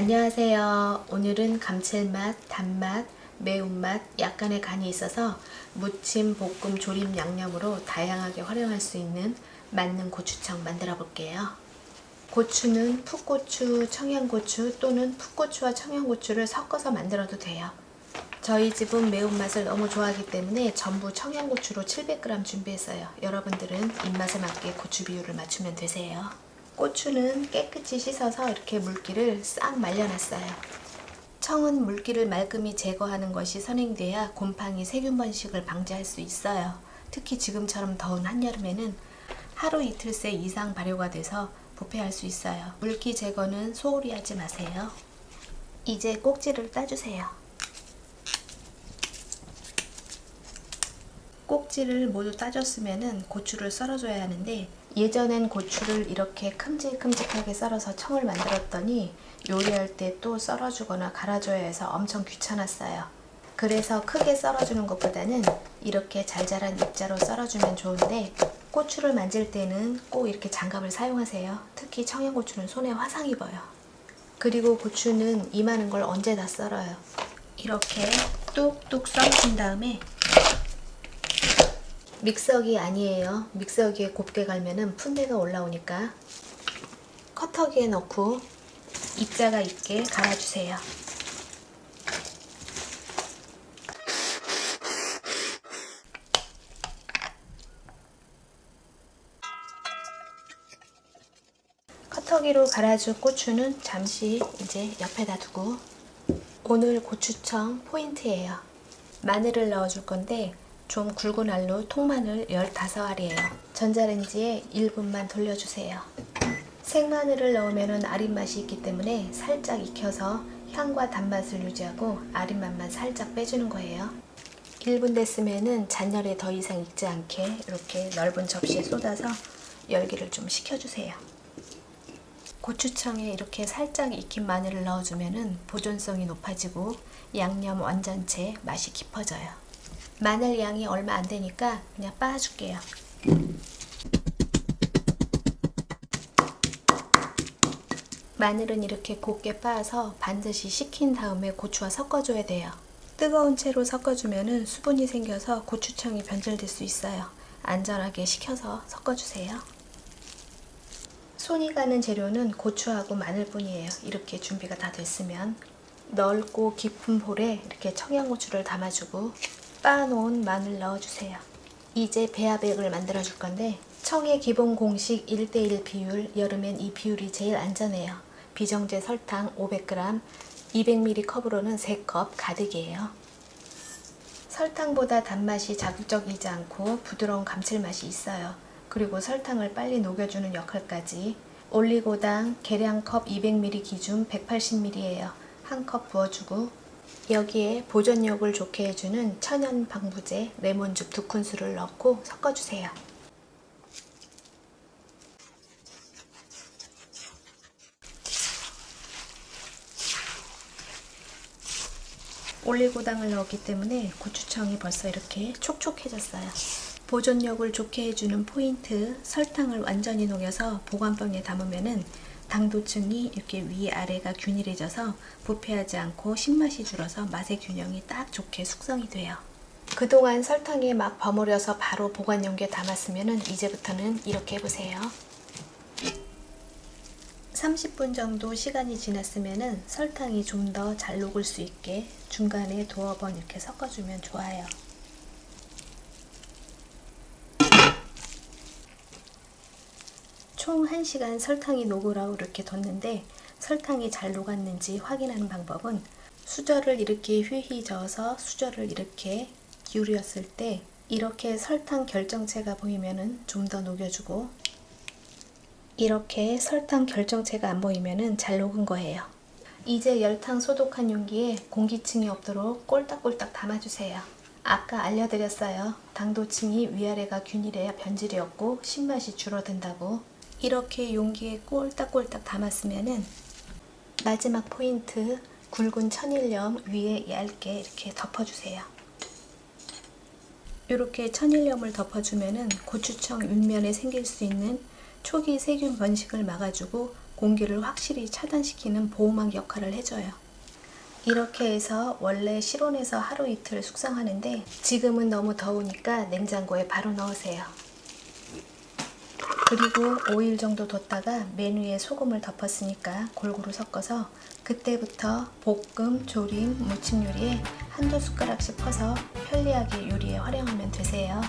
안녕하세요. 오늘은 감칠맛, 단맛, 매운맛, 약간의 간이 있어서 무침, 볶음, 조림, 양념으로 다양하게 활용할 수 있는 맞는 고추청 만들어 볼게요. 고추는 풋고추, 청양고추 또는 풋고추와 청양고추를 섞어서 만들어도 돼요. 저희 집은 매운맛을 너무 좋아하기 때문에 전부 청양고추로 700g 준비했어요. 여러분들은 입맛에 맞게 고추 비율을 맞추면 되세요. 고추는 깨끗이 씻어서 이렇게 물기를 싹 말려놨어요. 청은 물기를 말끔히 제거하는 것이 선행돼야 곰팡이 세균 번식을 방지할 수 있어요. 특히 지금처럼 더운 한여름에는 하루 이틀 새 이상 발효가 돼서 부패할 수 있어요. 물기 제거는 소홀히 하지 마세요. 이제 꼭지를 따주세요. 꼭지를 모두 따줬으면 고추를 썰어줘야 하는데 예전엔 고추를 이렇게 큼직큼직하게 썰어서 청을 만들었더니 요리할 때 또 썰어주거나 갈아줘야 해서 엄청 귀찮았어요. 그래서 크게 썰어주는 것보다는 이렇게 잘 자란 입자로 썰어주면 좋은데 고추를 만질 때는 꼭 이렇게 장갑을 사용하세요. 특히 청양고추는 손에 화상 입어요. 그리고 고추는 이만한 걸 언제 다 썰어요. 이렇게 뚝뚝 썰으신 다음에 믹서기 아니에요. 믹서기에 곱게 갈면은 푼내가 올라오니까 커터기에 넣고 입자가 있게 갈아주세요. 커터기로 갈아준 고추는 잠시 이제 옆에다 두고 오늘 고추청 포인트예요. 마늘을 넣어줄 건데 좀 굵은 알로 통마늘 15알이에요. 전자레인지에 1분만 돌려주세요. 생마늘을 넣으면 아린 맛이 있기 때문에 살짝 익혀서 향과 단맛을 유지하고 아린 맛만 살짝 빼주는 거예요. 1분 됐으면 잔열에 더 이상 익지 않게 이렇게 넓은 접시에 쏟아서 열기를 좀 식혀주세요. 고추청에 이렇게 살짝 익힌 마늘을 넣어주면 보존성이 높아지고 양념 완전체 맛이 깊어져요. 마늘 양이 얼마 안 되니까 그냥 빻아줄게요. 마늘은 이렇게 곱게 빻아서 반드시 식힌 다음에 고추와 섞어줘야 돼요. 뜨거운 채로 섞어주면 수분이 생겨서 고추청이 변질될 수 있어요. 안전하게 식혀서 섞어주세요. 손이 가는 재료는 고추하고 마늘뿐이에요. 이렇게 준비가 다 됐으면 넓고 깊은 볼에 이렇게 청양고추를 담아주고 빻아놓은 마늘 넣어주세요. 이제 배합액을 만들어 줄 건데 청의 기본 공식 1대1 비율 여름엔 이 비율이 제일 안전해요. 비정제 설탕 500g 200ml 컵으로는 3컵 가득이에요. 설탕보다 단맛이 자극적이지 않고 부드러운 감칠맛이 있어요. 그리고 설탕을 빨리 녹여주는 역할까지 올리고당 계량컵 200ml 기준 180ml예요. 한 컵 부어주고 여기에 보존력을 좋게 해주는 천연 방부제 레몬즙 두 큰술을 넣고 섞어주세요. 올리고당을 넣었기 때문에 고추청이 벌써 이렇게 촉촉해졌어요. 보존력을 좋게 해주는 포인트 설탕을 완전히 녹여서 보관병에 담으면은 당도층이 이렇게 위아래가 균일해져서 부패하지 않고 신맛이 줄어서 맛의 균형이 딱 좋게 숙성이 돼요. 그동안 설탕에 막 버무려서 바로 보관 용기에 담았으면 이제부터는 이렇게 해보세요. 30분 정도 시간이 지났으면 설탕이 좀 더 잘 녹을 수 있게 중간에 두어 번 이렇게 섞어주면 좋아요. 총 1시간 설탕이 녹으라고 이렇게 뒀는데 설탕이 잘 녹았는지 확인하는 방법은 수저를 이렇게 휘휘 저어서 수저를 이렇게 기울였을 때 이렇게 설탕 결정체가 보이면은 좀 더 녹여주고 이렇게 설탕 결정체가 안 보이면은 잘 녹은 거예요. 이제 열탕 소독한 용기에 공기층이 없도록 꼴딱꼴딱 담아주세요. 아까 알려드렸어요. 당도층이 위아래가 균일해야 변질이 없고 신맛이 줄어든다고. 이렇게 용기에 꼴딱꼴딱 담았으면은 마지막 포인트 굵은 천일염 위에 얇게 이렇게 덮어주세요. 이렇게 천일염을 덮어주면은 고추청 윗면에 생길 수 있는 초기 세균 번식을 막아주고 공기를 확실히 차단시키는 보호막 역할을 해줘요. 이렇게 해서 원래 실온에서 하루 이틀 숙성하는데 지금은 너무 더우니까 냉장고에 바로 넣으세요. 그리고 5일 정도 뒀다가 맨 위에 소금을 덮었으니까 골고루 섞어서 그때부터 볶음, 조림, 무침 요리에 한두 숟가락씩 퍼서 편리하게 요리에 활용하면 되세요.